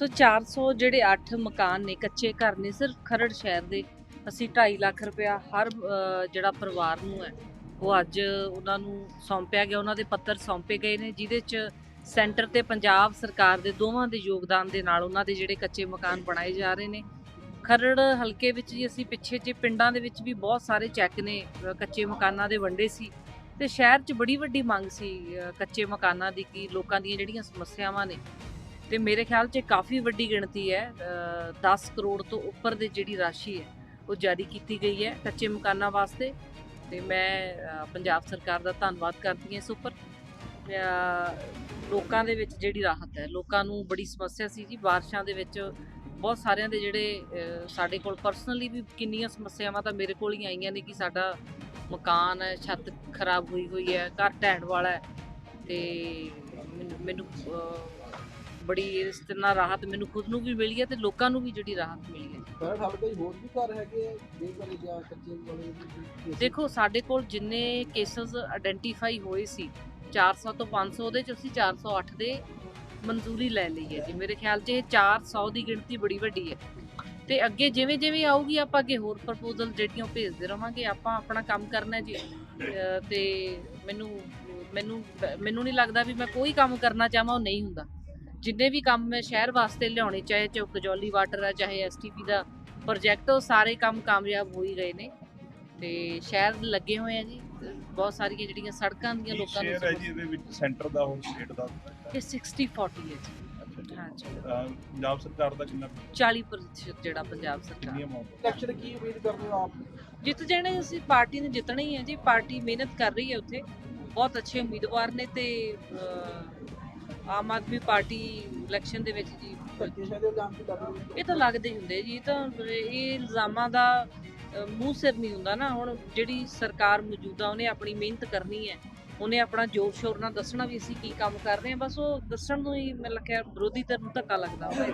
ਸੋ 400 ਜਿਹੜੇ 8 ਮਕਾਨ ਨੇ ਕੱਚੇ ਘਰ ਨੇ, ਸਿਰਫ ਖਰੜ ਸ਼ਹਿਰ ਦੇ, ਅਸੀਂ 2.5 ਲੱਖ ਰੁਪਇਆ ਹਰ ਜਿਹੜਾ ਪਰਿਵਾਰ ਨੂੰ ਹੈ, ਉਹ ਅੱਜ ਉਹਨਾਂ ਨੂੰ ਸੌਂਪਿਆ ਗਿਆ, ਉਹਨਾਂ ਦੇ ਪੱਤਰ ਸੌਂਪੇ ਗਏ ਨੇ, ਜਿਹਦੇ ਚ ਸੈਂਟਰ ਤੇ ਪੰਜਾਬ ਸਰਕਾਰ ਦੇ ਦੋਵਾਂ ਦੇ ਯੋਗਦਾਨ ਦੇ ਨਾਲ ਉਹਨਾਂ ਦੇ ਜਿਹੜੇ ਕੱਚੇ ਮਕਾਨ ਬਣਾਏ ਜਾ ਰਹੇ ਨੇ। ਖਰੜ ਹਲਕੇ ਵਿੱਚ ਜੀ ਅਸੀਂ ਪਿੱਛੇ ਜੇ ਪਿੰਡਾਂ ਦੇ ਵਿੱਚ ਵੀ ਬਹੁਤ ਸਾਰੇ ਚੈੱਕ ਨੇ ਕੱਚੇ ਮਕਾਨਾਂ ਦੇ ਵੰਡੇ ਸੀ ਤੇ ਸ਼ਹਿਰ 'ਚ ਬੜੀ ਵੱਡੀ ਮੰਗ ਸੀ ਕੱਚੇ ਮਕਾਨਾਂ ਦੀ, ਕਿ ਲੋਕਾਂ ਦੀਆਂ ਜਿਹੜੀਆਂ ਸਮੱਸਿਆਵਾਂ ਨੇ ਤੇ ਮੇਰੇ ਖਿਆਲ 'ਚ ਕਾਫੀ ਵੱਡੀ ਗਿਣਤੀ ਹੈ ਅ, 10 ਕਰੋੜ ਤੋਂ ਉੱਪਰ ਦੀ ਜਿਹੜੀ ਰਾਸ਼ੀ ਹੈ ਉਹ ਜਾਰੀ ਕੀਤੀ ਗਈ ਹੈ ਕੱਚੇ ਮਕਾਨਾਂ ਵਾਸਤੇ ਤੇ ਮੈਂ ਪੰਜਾਬ ਸਰਕਾਰ ਦਾ ਧੰਨਵਾਦ ਕਰਦੀ ਹਾਂ ਇਸ ਉੱਪਰ। ਲੋਕਾਂ ਦੇ ਵਿੱਚ ਜਿਹੜੀ ਰਾਹਤ ਹੈ ਲੋਕਾਂ ਨੂੰ ਬੜੀ ਸਮੱਸਿਆ ਸੀ ਜੀ ਬਾਰਿਸ਼ਾਂ ਦੇ ਵਿੱਚ ਬਹੁਤ ਸਾਰਿਆਂ ਦੇ ਜਿਹੜੇ ਸਾਡੇ ਕੋਲ ਪਰਸਨਲੀ ਵੀ ਕਿੰਨੀਆਂ ਸਮੱਸਿਆਵਾਂ ਤਾਂ ਮੇਰੇ ਕੋਲ ਹੀ ਆਈਆਂ ਨੇ ਕਿ ਸਾਡਾ ਮਕਾਨ ਹੈ ਛੱਤ ਖਰਾਬ ਹੋਈ ਹੋਈ ਹੈ ਘਰ ਢਹਿਣ ਵਾਲਾ ਹੈ ਤੇ ਮੈਨੂੰ- ਮੈਨੂੰ ਬੜੀ ਇਸ ਨਾਲ ਰਾਹਤ ਮੈਨੂੰ ਖੁਦ ਨੂੰ ਵੀ ਮਿਲੀ ਹੈ ਤੇ ਲੋਕਾਂ ਨੂੰ ਵੀ ਜਿਹੜੀ ਰਾਹਤ ਮਿਲੀ ਹੈ। ਖਰੜ ਹਲਕੇ ਵਿੱਚ ਹੋਰ ਵੀ ਘਰ ਹੈਗੇ ਆ ਜੇ ਘਰੇ ਜਾਂ ਕੱਚੇ ਵਾਲੇ ਵੀ ਦੇਖੋ ਸਾਡੇ ਕੋਲ ਜਿੰਨੇ ਕੇਸਸ ਆਇਡੈਂਟੀਫਾਈ ਹੋਏ ਸੀ 400 ਤੋਂ 500 ਉਹਦੇ ਚ ਅਸੀਂ 408 ਦੇ ਮਨਜ਼ੂਰੀ ਲੈ ਲਈ ਹੈ ਜੀ। ਮੇਰੇ ਖਿਆਲ 'ਚ ਇਹ 400 ਦੀ ਗਿਣਤੀ ਬੜੀ ਵੱਡੀ ਹੈ। ਤੇ ਅੱਗੇ ਜਿਵੇਂ ਜਿਵੇਂ ਆਊਗੀ ਆਪਾਂ ਅੱਗੇ ਹੋਰ ਪ੍ਰਪੋਜ਼ਲ ਜਿਹੜੀਆਂ ਉਹ ਭੇਜਦੇ ਰਵਾਂਗੇ। ਆਪਾਂ ਆਪਣਾ ਕੰਮ ਕਰਨਾ ਹੈ ਜੀ। ਅਹ ਤੇ ਮੈਨੂੰ ਮੈਨੂੰ ਮੈਨੂੰ ਨਹੀਂ ਲੱਗਦਾ ਵੀ ਮੈਂ ਕੋਈ ਕੰਮ ਕਰਨਾ ਚਾਹਾਂ ਉਹ ਨਹੀਂ ਹੁੰਦਾ। ਜਿੰਨੇ ਵੀ ਕੰਮ ਮੈਂ ਸ਼ਹਿਰ ਵਾਸਤੇ ਲਿਆਉਣੇ ਚਾਹੇ ਚੌਕ ਕਜੌਲੀ ਵਾਟਰ ਆ ਚਾਹੇ ਐਸਟੀਪੀ ਦਾ ਪ੍ਰੋਜੈਕਟ ਉਹ ਸਾਰੇ ਕੰਮ ਕਾਮਯਾਬ ਹੋ ਹੀ ਗਏ ਨੇ। ਤੇ ਸ਼ਹਿਰ ਲੱਗੇ ਹੋਏ ਆ ਜੀ। ਬਹੁਤ ਸਾਰੀਆਂ ਜਿਹੜੀਆਂ ਸੜਕਾਂ ਦੀਆਂ ਲੋਕਾਂ ਨੂੰ ਸ਼ੇਅਰ ਹੈ ਜੀ? ਇਹਦੇ ਵਿੱਚ ਸੈਂਟਰ ਦਾ ਹੋਰ ਸਟੇਟ ਦਾ ਇਹ 60 40 ਹੈ ਜੀ। ਹਾਂਜੀ। ਪੰਜਾਬ ਸਰਕਾਰ ਦਾ ਕਿੰਨਾ 40% ਜਿਹੜਾ ਪੰਜਾਬ ਸਰਕਾਰ। ਇਲੈਕਸ਼ਨ ਕੀ ਉਮੀਦ ਕਰਦੇ ਹੋ ਆਪ? ਜਿੱਤ ਜਾਣੇ ਅਸੀਂ ਪਾਰਟੀ ਨੇ ਜਿੱਤਣਾ ਹੀ ਹੈ ਜੀ। ਪਾਰਟੀ ਮਿਹਨਤ ਕਰ ਰਹੀ ਹੈ ਉੱਥੇ। ਬਹੁਤ ਅੱਛੇ ਉਮੀਦਵਾਰ ਨੇ ਤੇ ਆਮ ਆਦਮੀ ਪਾਰਟੀ ਇਲੈਕਸ਼ਨ ਦੇ ਵਿੱਚ ਜੀ। ਇਹ ਤਾਂ ਲੱਗਦੇ ਹੀ ਹੁੰਦੇ ਜੀ ਇਹ ਤਾਂ ਇਹ ਇਲਜ਼ਾਮਾਂ ਦਾ ਮੂੰਹ ਸਿਰ ਨਹੀਂ ਹੁੰਦਾ ਨਾ। ਹੁਣ ਜਿਹੜੀ ਸਰਕਾਰ ਮੌਜੂਦਾ ਉਹਨੇ ਆਪਣੀ ਮਿਹਨਤ ਕਰਨੀ ਹੈ। ਉਹਨੇ ਆਪਣਾ ਜ਼ੋਰ ਸ਼ੋਰ ਨਾਲ ਦੱਸਣਾ ਵੀ ਅਸੀਂ ਕੀ ਕੰਮ ਕਰ ਰਹੇ ਹਾਂ। ਬਸ ਉਹ ਦੱਸਣ ਨੂੰ ਹੀ ਮੈਨੂੰ ਲੱਗਿਆ ਵਿਰੋਧੀ ਧਿਰ ਨੂੰ ਧੱਕਾ ਲੱਗਦਾ। ਹੋਵੇ